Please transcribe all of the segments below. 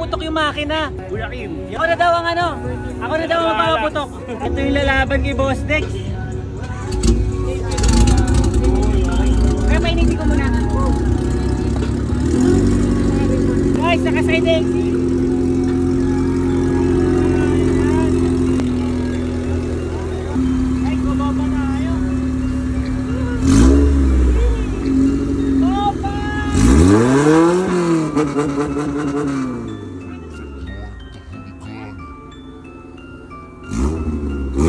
mapuputok yung makina. Kuya Kim. Ako na daw ang ano. Ako na daw ang mapapaputok. Ito yung lalaban kay Boss Dex. Kaya painitin ko muna. Guys, nakaside exit. Ay, bumaba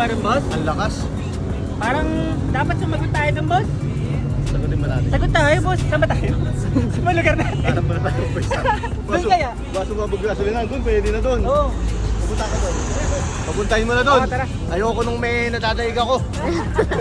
ba rin, boss? Ang lakas. Parang dapat sumagot tayo dun, boss. Sagutin mo natin. Sagot tayo, boss. Saan ba tayo? Sa mga lugar natin. Para muna tayo first Doon kaya? Baso mabog gasolina doon, pwede na doon. Oo. Pupunta ka doon. Papuntahin mo na doon. Oo, tara. Ayoko nung may natataig ako.